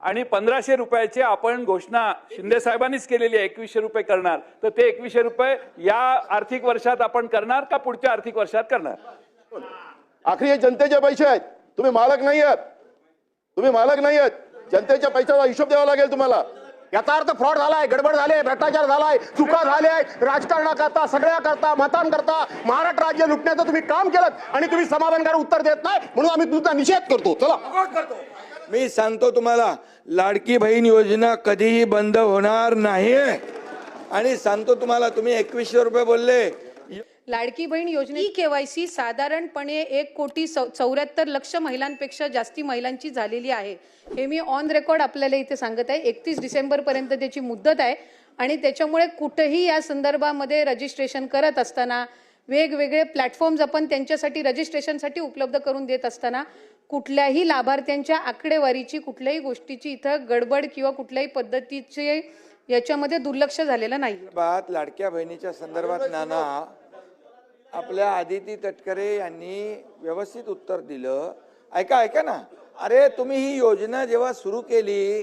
आणि पंधराशे रुपयाची आपण घोषणा शिंदे साहेबांनीच केलेली आहे एकवीसशे रुपये करणार. तर ते एकवीसशे रुपये या आर्थिक वर्षात आपण करणार का पुढच्या आर्थिक वर्षात करणार? आखरी हे जनतेचे पैसे आहेत. तुम्ही मालक नाही आहात. तुम्ही मालक नाही आहात. जनतेच्या पैशाचा हिशोब द्यावा लागेल तुम्हाला. याचा अर्थ फ्रॉड झालाय गडबड झाले भ्रष्टाचार झालाय चुका झाल्या राजकारणाकरता सगळ्या करता मतांकरता महाराष्ट्र राज्य लुटण्याचं तुम्ही काम केलं आणि तुम्ही समाधानकारक उत्तर देत नाही म्हणून आम्ही तुमचा निषेध करतो. चला. मी सांगतो तुम्हाला लाडकी बहीण योजना कधीही बंद होणार नाही. आणि सांगतो तुम्हाला तुम्ही एकवीसशे रुपये बोलले. लाडकी बहीण योजने केवायसी साधारणपणे एक कोटी चौ- चौऱ्याहत्तर लक्ष महिलांपेक्षा जास्ती महिलांची झालेली आहे. हे मी ऑन रेकॉर्ड आपल्याला इथे सांगत आहे. एकतीस डिसेंबर पर्यंत त्याची मुदत आहे. आणि त्याच्यामुळे कुठेही या संदर्भामध्ये रजिस्ट्रेशन करत असताना वेगवेगळे प्लॅटफॉर्म्स आपण त्यांच्यासाठी रजिस्ट्रेशनसाठी उपलब्ध करून देत असताना कुठल्याही लाभार्थ्यांच्या आकडेवारीची कुठल्याही गोष्टीची इथं गडबड किंवा कुठल्याही पद्धतीचे याच्यामध्ये दुर्लक्ष झालेलं नाही. बात लाडक्या बहिणीच्या संदर्भात नाना आपल्या आदिती तटकरे यांनी व्यवस्थित उत्तर दिलं. ऐका ऐका ना. अरे तुम्ही ही योजना जेव्हा सुरू केली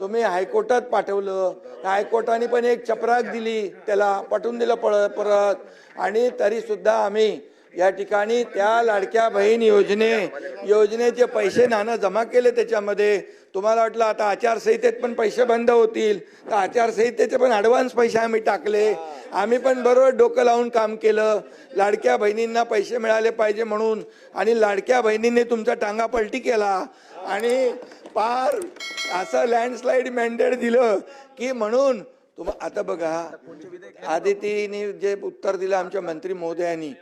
तुम्ही हायकोर्टात पाठवलं. हायकोर्टाने पण एक चपराक दिली. त्याला पटवून दिलं पळत परत. आणि तरी सुद्धा आम्ही या ठिकाणी त्या लाडक्या बहीण योजने योजनेचे पैसे नाणं जमा केले त्याच्यामध्ये. तुम्हाला वाटलं आता आचारसंहितेत पण पैसे बंद होतील. तर आचारसंहितेचे पण ॲडव्हान्स पैसे आम्ही टाकले. आम्ही पण बरोबर डोकं लावून काम केलं. लाडक्या बहिणींना पैसे मिळाले पाहिजे म्हणून आणि लाडक्या बहिणींनी तुमचा टांगा पलटी केला. आणि पार असं लँडस्लाईड मॅन्डेट दिलं की म्हणून तुम आता बघा आदितीने जे उत्तर दिलं आमच्या मंत्री महोदयांनी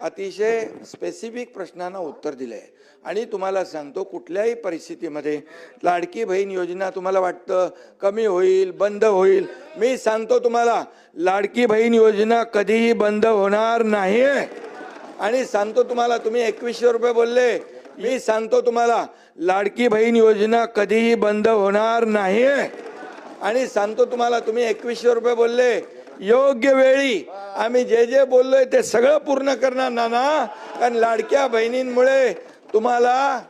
अतिशय स्पेसिफिक प्रश्नांना उत्तर दिलं आहे आणि तुम्हाला सांगतो कुठल्याही परिस्थितीमध्ये लाडकी बहीण योजना तुम्हाला वाटतं कमी होईल बंद होईल. मी सांगतो तुम्हाला लाडकी बहीण योजना कधीही बंद होणार नाही आणि सांगतो तुम्हाला तुम्ही एकवीसशे रुपये बोलले. मी सांगतो तुम्हाला लाडकी बहीण योजना कधीही बंद होणार नाही आणि सांगतो तुम्हाला तुम्ही एकवीसशे रुपये बोलले. योग्य वेळी. आम्ही जे जे बोललोय ते सगळं पूर्ण करणार नाना. कारण लाडक्या बहिणींमुळे तुम्हाला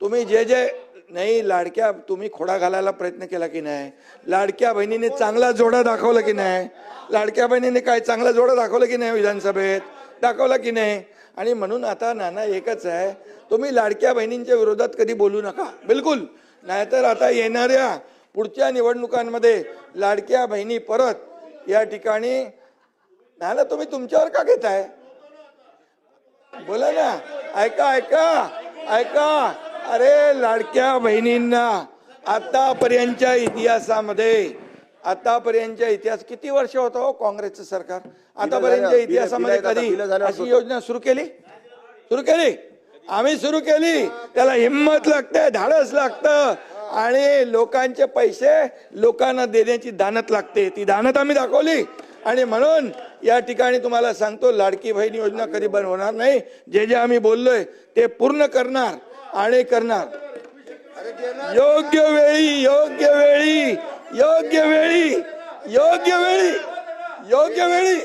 तुम्ही जे जे नाही लाडक्या तुम्ही खोडा घालायला प्रयत्न केला की नाही? लाडक्या बहिणीने चांगला जोडा दाखवला की नाही? लाडक्या बहिणीने काय चांगला जोडा दाखवला की नाही विधानसभेत? दाखवला की नाही? आणि म्हणून आता नाना एकच आहे तुम्ही लाडक्या बहिणींच्या विरोधात कधी बोलू नका. बिलकुल. नाहीतर आता येणाऱ्या पुढच्या निवडणुकांमध्ये लाडक्या बहिणी परत या ठिकाणी नाना तुम्ही तुमच्यावर का घेताय? बोला ना. ऐका ऐका ऐका. अरे लाडक्या बहिणींना आतापर्यंतच्या इतिहासामध्ये आतापर्यंतच्या इतिहास किती वर्ष होतं हो काँग्रेसचं सरकार? आतापर्यंतच्या बिलं- इतिहासामध्ये कधी अशी योजना सुरू केली? सुरू केली? आम्ही सुरू केली. त्याला हिंमत लागते धाडस लागतं. आणि लोकांचे पैसे लोकांना देण्याची दानत लागते. ती दानत आम्ही दाखवली. आणि म्हणून या ठिकाणी तुम्हाला सांगतो लाडकी बहीण योजना कधी बंद होणार नाही. जे जे आम्ही बोललोय ते पूर्ण करणार आणि करणार. योग्य वेळी योग्य वेळी योग्य वेळी योग्य वेळी योग्य वेळी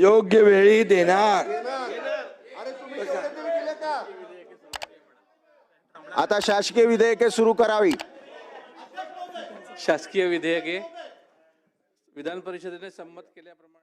योग्य वेळी देणार. आता शासकीय विधेयके सुरू करावी. शासकीय विधेयके. विधान परिषदेने संमत केल्याप्रमाणे